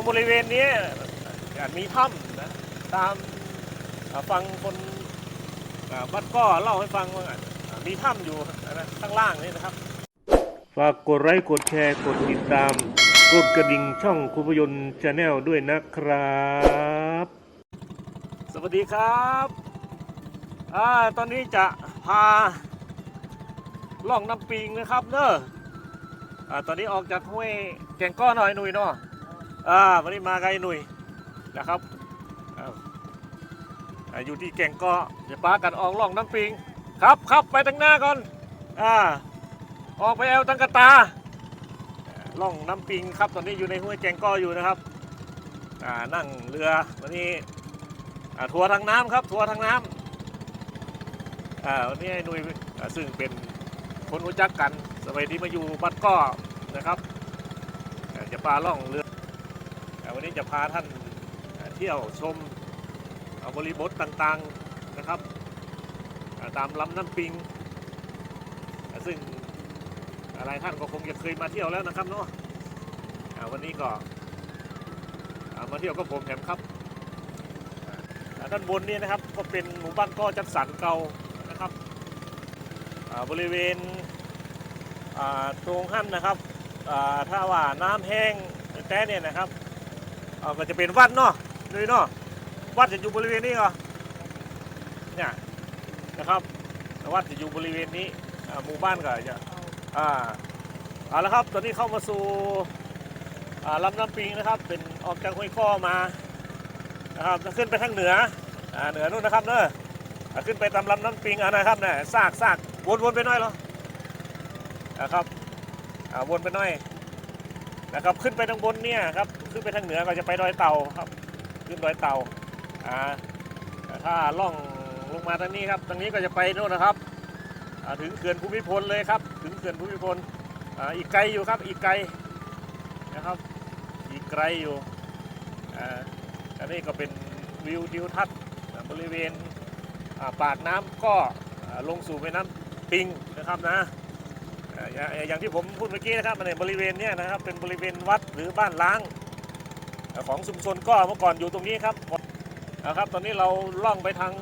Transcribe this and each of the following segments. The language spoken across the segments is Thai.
รงบริเวณนี้อ่ามีถ้ำนะตามอ่าฟังคนอ่าวัดก็เล่าให้ฟังว่าอ่ามีถ้ำอยู่นะข้างล่างนี่นะครับ ฝากกดไลค์กดแชร์กดติดตาม กดกระดิ่งช่องคุณพยนต์ชาแนลด้วยนะครับ สวัสดีครับอ่าตอนนี้จะพาล่องน้ำปิงนะครับเนอะอ่าตอนนี้ออกจากห้วยแก่งก้อหน่อยหนุ่ยเนาะ อ่าวันนี้มาไกลหนุ่ยนะครับอยู่ที่แก่งก้อเดี๋ยวป้ากันออกล่องน้ำปิง ครับครับไปทางหน้าก่อนอ่าออกไปแอวตังกตาล่องน้ำปิงครับตอนนี้อยู่ในห้วยแก่งก้ออยู่นะครับอ่านั่งเรือวันนี้ทัวร์ทางน้ำครับทัวร์ทางน้ำอ่าวันนี้ไอ้หนุยอ่าซึ่งเป็นคนรู้จักกันสมัยที่มาอยู่บ้านก้อนะครับจะพาล่องเรือ วันนี้จะพาท่านเที่ยวชมบริบทต่างๆนะครับ ตามลำน้ำปิง ซึ่งอะไรท่านก็คงจะเคยมาเที่ยวแล้วนะครับเนาะวันนี้ก็มาเที่ยวกับผมแถมครับด้านบนนี่นะครับก็เป็นหมู่บ้านก้อจัดสรรเก่านะครับบริเวณตรงห้ำนะครับถ้าว่าน้ำแห้งแต่เนี่ยนะครับ เอ่าก็จะเป็นวัดเนาะเลยเนาะวัดจะอยู่บริเวณนี้เหรอเนี่ยนะครับวัดจะอยู่บริเวณนี้หมู่บ้านก็จะอ่าเอาละครับตอนนี้เข้ามาสู่ลำน้ำปิงนะครับ เป็นออกจากห้วยข้อมานะครับจะขึ้นไปทางเหนืออเหนือนู่นนะครับเนอะขึ้นไปตามลำน้ำปิงอ่านะครับเนี่ยซากซากวนวนไปหน่อยเหรอนะครับอ่าวนไปหน่อย นะครับขึ้นไปทางบนเนี่ยครับขึ้นไปทางเหนือก็จะไปดอยเต่าครับ ขึ้นดอยเต่าอ่าถ้าล่องลงมาทางนี้ครับทางนี้ก็จะไปโน่นนะครับถึงเขื่อนภูมิพลเลยครับ ถึงเขื่อนภูมิพลออีกไกลอยู่ครับอีกไกลนะครับ อีกไกลอยู่อ่าอันนี้ก็เป็นวิวทิวทัศน์บริเวณปากน้ำก็ลงสู่แม่น้ำปิงนะครับนะ อย่างที่ผมพูดเมื่อกี้นะครับในบริเวณนี้นะครับเป็นบริเวณวัดหรือบ้านล้าง ของชุมชนก็เมื่อก่อนอยู่ตรงนี้ครับนะครับ ตอนนี้เราล่องไปทาง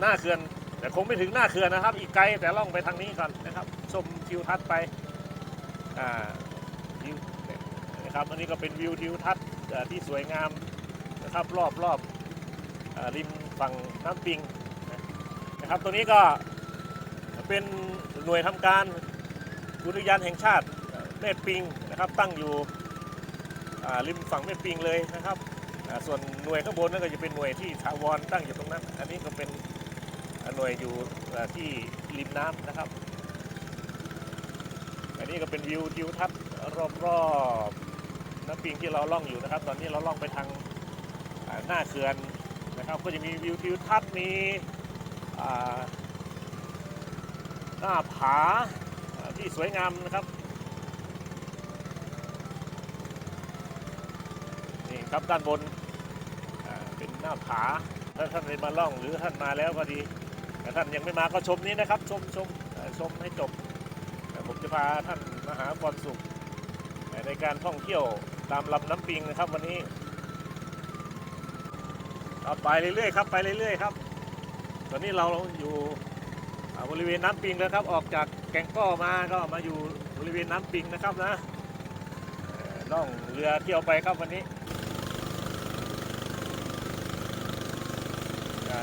หน้าเขื่อนแต่คงไม่ถึงหน้าเขื่อนนะครับ อีกไกลแต่ล่องไปทางนี้ก่อนนะครับ ชมทิวทัศน์ไปอ่าวิวนะครับอันนี้ก็เป็นวิวทิวทัศน์ที่สวยงามนะครับรอบรอบอริมฝั่งน้ำปิงนะครับตรงนี้ก็ เป็นหน่วยทำการอุทยานแห่งชาติแม่ปิงนะครับ ตั้งอยู่ริมฝั่งแม่ปิงเลยนะครับ ส่วนหน่วยข้างบนนั่นก็จะเป็นหน่วยที่ถาวรตั้งอยู่ตรงนั้น อันนี้ก็เป็นหน่วยอยู่ที่ริมน้ำนะครับ อันนี้ก็เป็นวิวทิวทัศน์รอบๆน้ำปิงที่เราล่องอยู่นะครับ ตอนนี้เราล่องไปทางหน้าเขื่อนนะครับ ก็จะมีวิวทิวทัศน์มีอ่า หน้าผาที่สวยงามนะครับนี่ครับด้านบนเป็นหน้าผาถ้าท่านได้มาล่องหรือท่านมาแล้วก็ดีแต่ท่านยังไม่มาก็ชมนี้นะครับ ชมชมชมให้จบผมจะพาท่านมาหาความสุขในการท่องเที่ยวตามลำน้ำปิงนะครับวันนี้ไปเรื่อยๆครับไปเรื่อยๆครับ ตอนนี้เราอยู่ บริเวณน้ำปิงแล้วครับ ออกจากแก่งก้อมาก็มาอยู่บริเวณน้ำปิงนะครับนะเอ่อล่องเรือเที่ยวไปครับวันนี้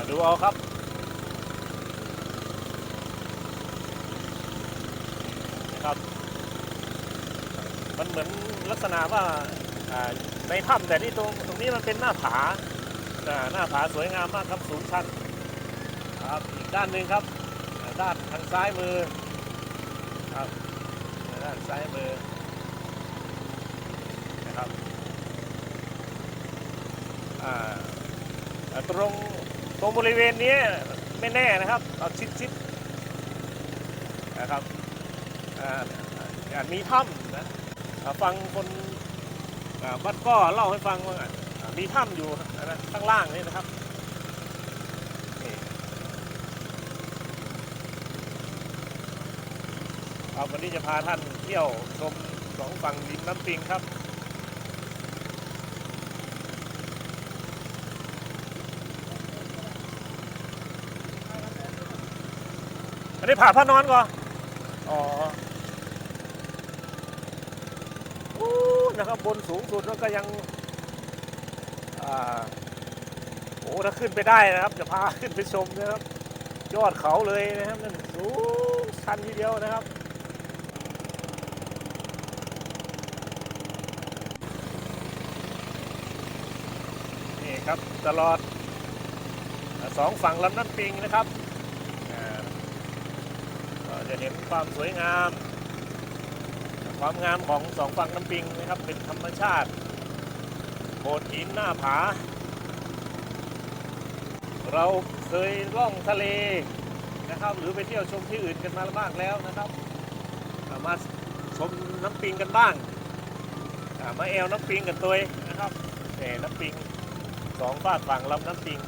ดูเอาครับนะครับ มันเหมือนลักษณะว่าในถ้ำแต่นี่ตรงตรงนี้มันเป็นหน้าผาหน้าผาสวยงามมากครับสูงชันครับอีกด้านหนึ่งครับ ด้านทางซ้ายมือครับด้านซ้ายมือนะครับตรงตรงบริเวณนี้ไม่แน่นะครับเอาชิดชิดๆนะครับอาอ่ามีถ้ำนะาฟังคนอ่าวัดก็เล่าให้ฟังว่าอ่ามีถ้ำอยู่นะข้างล่างนี่นะครับ ครับวันนี้จะพาท่านเที่ยวชมสองฝั่งริมน้ำปิงครับ อันนี้ผ่าพระนอนก่อนอ๋ออู้นะครับบนสูงสุดแล้วก็ยังอ่าโอ้ถ้าขึ้นไปได้นะครับ จะพาขึ้นไปชมนะครับ ยอดเขาเลยนะครับนั่นสูงชันทีเดียวนะครับ ครับ ตลอดสองฝั่งลำน้ำปิงนะครับก็จะเห็นความสวยงาม ความงามของสองฝั่งน้ำปิงนะครับเป็นธรรมชาติโขดหินหน้าผา เราเคยล่องทะเลนะครับ หรือไปเที่ยวชมที่อื่นกันมาบ้างแล้วนะครับมาชมน้ำปิงกันบ้างมาแอวน้ำปิงกันตัวนะครับแหน้ำปิง สองฝากฝั่งลำน้ำปิง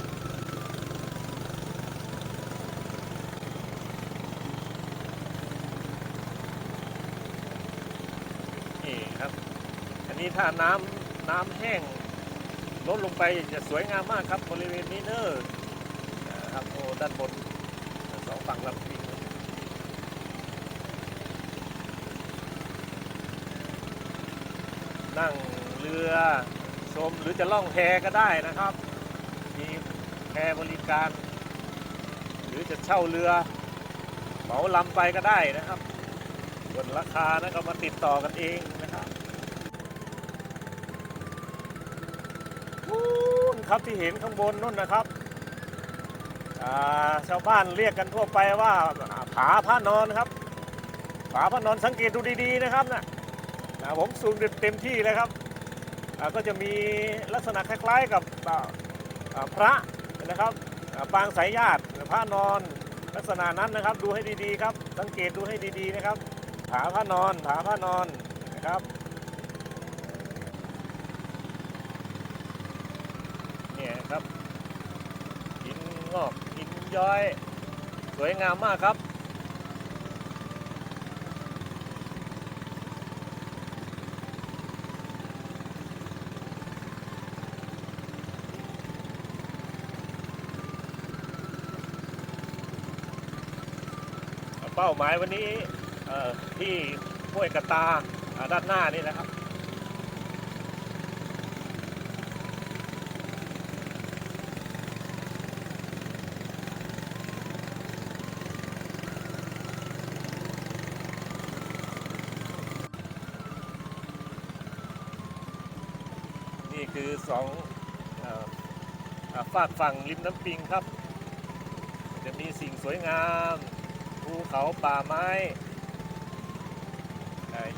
นี่ครับ อันนี้ถ้าน้ำน้ำแห้งลดลงไปจะสวยงามมากครับบริเวณนี้เนอร์นะครับโอ้ด้านบนสองฝั่งลำปิงนั่งเรือ ชมหรือจะล่องแพก็ได้นะครับ มีแพบริการ หรือจะเช่าเรือเหมาลำไปก็ได้นะครับส่วนราคานะก็มาติดต่อกันเองนะครับนู่นครับที่เห็นข้างบนนู่นนะครับชาวบ้านเรียกกันทั่วไปว่าผาพระนอนครับผาพระนอนสังเกตดูดีๆนะครับนะอ่าผมซูมเต็มที่เลยครับ ก็จะมีลักษณะคล้ายๆกับพระนะครับอ่าปางสายญาติพระนอนลักษณะนั้นนะครับดูให้ดีๆครับ สังเกตดูให้ดีๆนะครับผาพระนอนผาพระนอนนะครับเนี่ยครับหินงอกหินย้อย สวยงามมากครับ เป้าหมายวันนี้ที่ห้วยกระตาด้านหน้านี่นะครับนี่คือสองฝากฝั่งริมน้ำปิงครับ จะมีสิ่งสวยงาม ภูเขาป่าไม้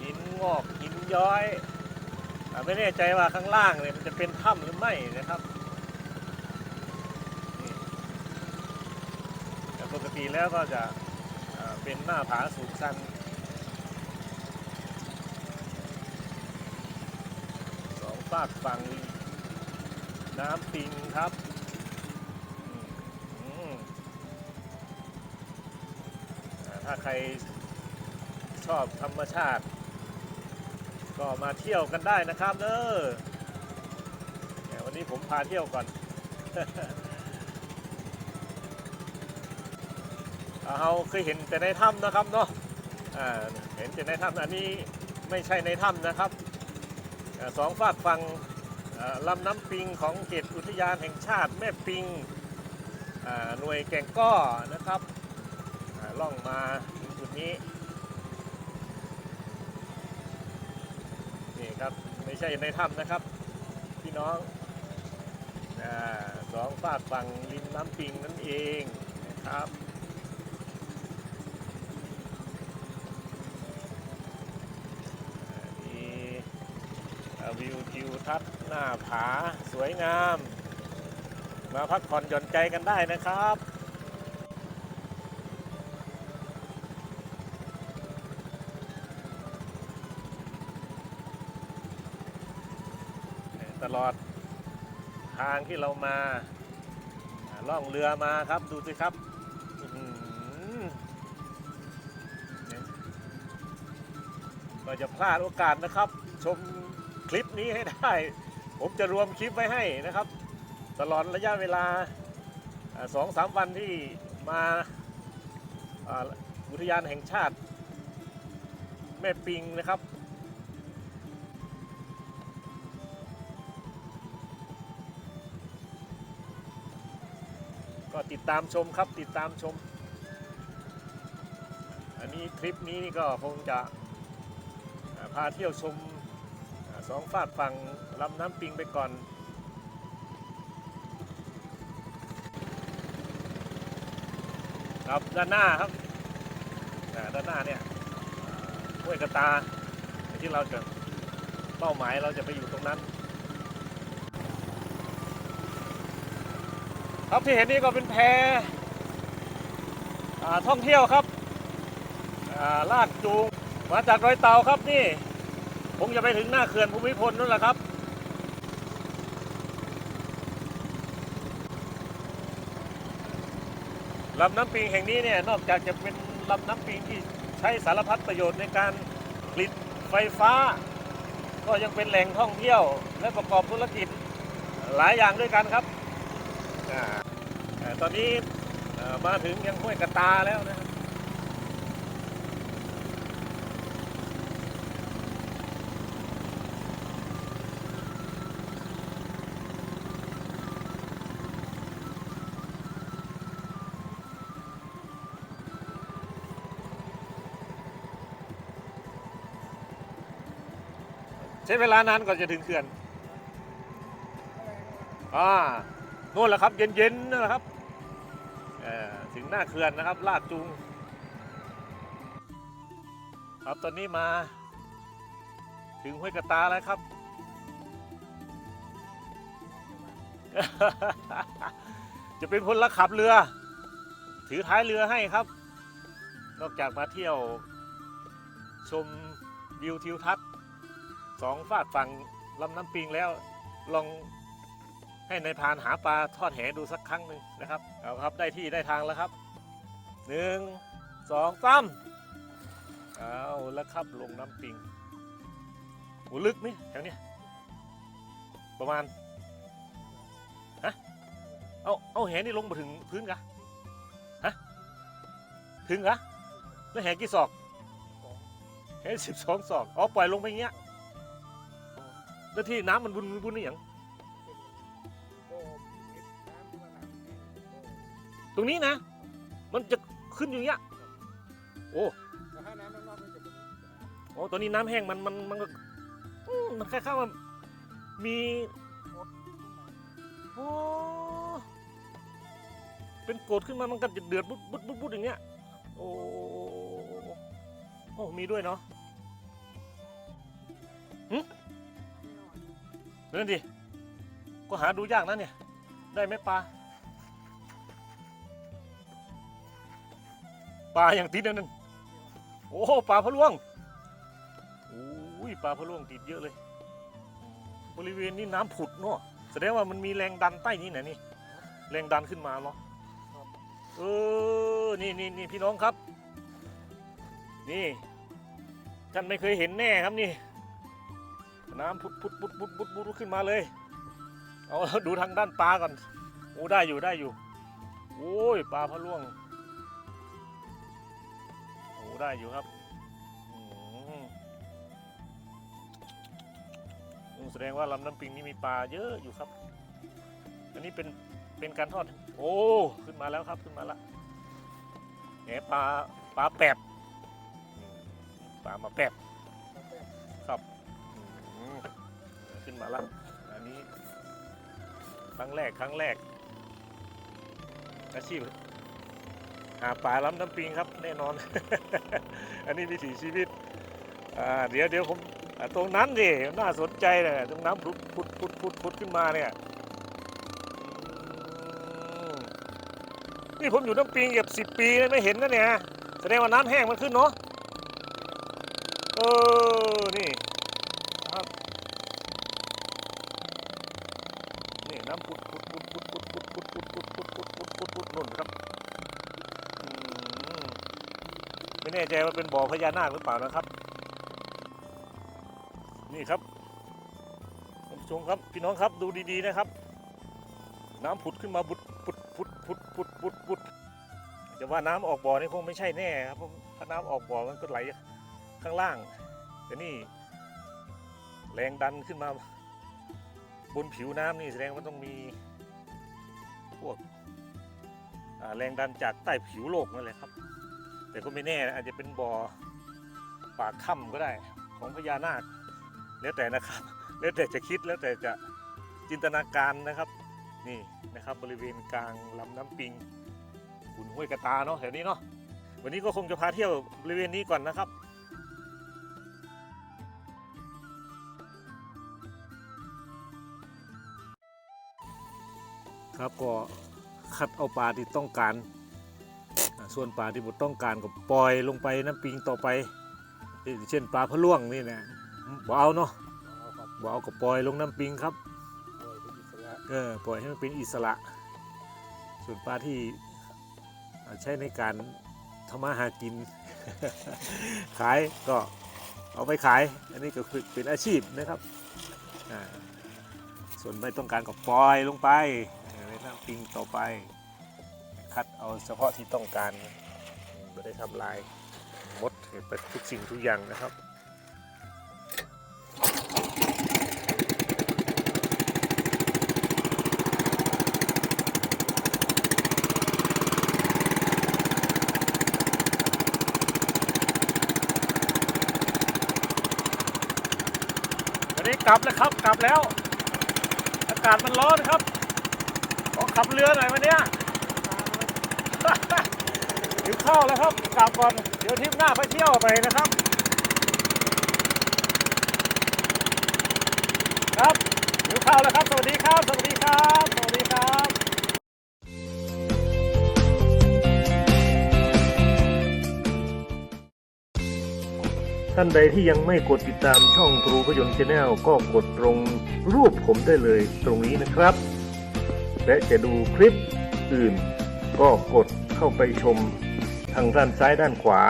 หินงอกหินย้อยอไม่แน่ใจว่าข้างล่างเนี่ยมันจะเป็นถ้ำหรือไม่นะครับแต่ปกติแล้วก็จะเป็นหน้าผาสูงชันสองฝากฝั่งน้ำปิงครับ ถ้าใครชอบธรรมชาติ ก็มาเที่ยวกันได้นะครับเด้อเนี่ยวันนี้ผมพาเที่ยวก่อนเราเคยเห็นแต่ในถ้ำนะครับเนาะเห็นแต่ในถ้ำอันนี้ไม่ใช่ในถ้ำนะครับอสองฝากฝั่งลำน้ำปิงของเขตอุทยานแห่งชาติแม่ปิงหน่วยแก่งก้อนะครับ ล่องมาถึงจุดนี้นี่ครับไม่ใช่ในถ้ำนะครับ พี่น้องสองฝากฝั่งริมน้ำปิงนั่นเองนะครับมีวิวทิวทัศน์หน้าผาสวยงาม มาพักผ่อนหย่อนใจกันได้นะครับ ตลอดทางที่เรามาล่องเรือมาครับดูสิครับเนี่ยก็จะพลาดโอกาสนะครับ ชมคลิปนี้ให้ได้ ผมจะรวมคลิปไว้ให้นะครับ ตลอดระยะเวลาสองสามวันที่มาอุทยานแห่งชาติ แม่ปิงนะครับ ก็ติดตามชมครับติดตามชม อันนี้ทริปนี้นี่ก็คงจะพาเที่ยวชมสองฝากฝั่งลำน้ำปิงไปก่อนครับด้านหน้าครับด้านหน้าเนี่ยห้วยกระตาที่เราจะเป้าหมายเราจะไปอยู่ตรงนั้น ครับที่เห็นนี่ก็เป็นแพท่องเที่ยวครับาลากจูงมาจากรอยเตาครับนี่ผมจะไปถึงหน้าเขื่อนภูมิพลนั่นแหละครับ ลำน้ำปิงแห่งนี้เนี่ยนอกจากจะเป็นลำน้ำปิงที่ใช้สารพัดประโยชน์ในการผลิตไฟฟ้า ก็ยังเป็นแหล่งท่องเที่ยวและประกอบธุรกิจหลายอย่างด้วยกันครับอ่า ตอนนี้มาถึงยังห้วยกระตาแล้วนะครับใช้เวลานานก่อนจะถึงเขื่อน อ่าโน่นแหละครับ เย็นๆนั่นแหละครับ ถึงหน้าเขื่อนนะครับ ลาดจูงครับตอนนี้มา ถึงห้วยกระตาแล้วครับ จะเป็นพลขับเรือ ถือท้ายเรือให้ครับ นอกจากมาเที่ยว ชมวิวทิวทัศน์สองฝากฝั่งลำน้ำปิงแล้วลอง ให้ในายพานหาปลาทอดแหดูสักครั้งหนึ่งนะครับ เอาครับได้ที่ได้ทางแล้วครับหนึ่งสองสามเอาแล้วครับลงน้ำปิงโหลึกไหมแถวเนี้ยประมาณฮะเอาเอาแหนี่ลงมาถึงพื้นกะฮะถึงกะแล้วแหกี่ศอกแหสิบสองศอกอ๋อปล่อยลงไปอย่างเงี้ยแล้วที่น้ำมันบุนบุนนี่อย่าง ตรงนี้นะ มันจะขึ้นอย่างเงี้ยโอ้โอ้ตัวนี้น้ำแห้งมันมันมันก็อืมมันคล้ายๆว่ามีโอ้เป็นโกรธขึ้นมามันก็จะเดือดบุดบุดบุดบุดอย่างเงี้ยโอ้โอ้มีด้วยเนาะหึนั่นดิก็หาดูยากนะเนี่ย ได้ไหมปลา ปลาอย่างติดนั่นนั่นโอ้ปลาพะล่วงโอ้ยปลาพะล่วงติดเยอะเลย บริเวณนี้น้ำผุดเนาะแสดงว่ามันมีแรงดันใต้นี้นะนี่แรงดันขึ้นมาเนาะเออนี่นี่นี่พี่น้องครับ นี่ท่านไม่เคยเห็นแน่ครับนี่ น้ำพุดพุดพุดพุดพุดพุดขึ้นมาเลย เอาดูทางด้านปลาก่อนโอ้ได้อยู่ได้อยู่ โอ้ยปลาพะล่วง ได้อยู่ครับอืมแสดงว่าลำน้ำปิงนี่มีปลาเยอะอยู่ครับ อันนี้เป็นเป็นการทอด โอ้ ขึ้นมาแล้วครับขึ้นมาละแหมปลาปลาแปบปลามาแปบครับขึ้นมาล้วอันนี้ครั้งแรกครั้งแรกอาชีพ หาปลาล้ำน้ำปิงครับแน่นอน อันนี้วิถีชีวิตเดี๋ยวเดี๋ยวผมตรงนั้นดิน่าสนใจเลยตรงน้ำพุดพุดพุดพุดพุดขึ้นมาเนี่ยนี่ผมอยู่น้ำปิงเกือบสิบปีเลยไม่เห็นนะเนี่ยแสดงว่าน้ำแห้งมันขึ้นเนาะเออ แน่ใจว่าเป็นบ่อพญานาคหรือเปล่านะครับ นี่ครับท่านผู้ชมครับพี่น้องครับดูดีๆนะครับ น้ำผุดขึ้นมาบุดปุดปุดปุดปุดปุดปุดจะว่าน้ำออกบ่อนี่คงไม่ใช่แน่ครับเพราะถ้าน้ำออกบ่อมันก็ไหลข้างล่างแต่นี่แรงดันขึ้นมา บนผิวน้ำนี่แสดงว่าต้องมีพวกแรงดันจากใต้ผิวโลกนั่นแหละครับ แต่ก็ไม่แน่นะอาจจะเป็นบ่อปากถ้ำก็ได้ของพญานาค แล้วแต่นะครับ แล้วแต่จะคิดแล้วแต่จะจินตนาการนะครับ นี่นะครับบริเวณกลางลำน้ำปิงขุนห้วยกระตาเนาะแถวนี้เนาะวันนี้ก็คงจะพาเที่ยวบริเวณนี้ก่อนนะครับครับก็คัดเอาปลาที่ต้องการ ส่วนปลาที่บดต้องการก็ปล่อยลงไปน้ำปิงต่อไป เช่นปลาพะล่วงนี่นะบ่เอาเนาะบ่เอาก็ปล่อยลงน้ำปิงครับเออปล่อยให้มันเป็นอิสระ ส่วนปลาที่ใช้ในการทำมาหากิน ขายก็เอาไปขาย อันนี้ก็คือเป็นอาชีพนะครับ ส่วนไม่ต้องการก็ปล่อยลงไปในน้ำปิงต่อไป คัดเอาเฉพาะที่ต้องการไม่ได้ทำลายหมดไปทุกสิ่งทุกอย่างนะครับวันนี้กลับแล้วครับกลับแล้ว อากาศมันร้อนครับขอขับเรือหน่อยวันนี้ หิวข้าวแล้วครับกลับก่อน เดี๋ยวทริปหน้าไปเที่ยวไปนะครับ ครับหิวข้าวแล้วครับ สวัสดีครับ สวัสดีครับ สวัสดีครับท่านใดที่ยังไม่กดติดตามช่องครูพยนต์ชาแนลก็กดตรงรูปผมได้เลยตรงนี้นะครับ และจะดูคลิปอื่นก็กด เข้าไปชมทางด้านซ้ายด้านขวา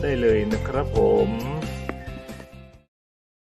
ได้เลยนะครับผม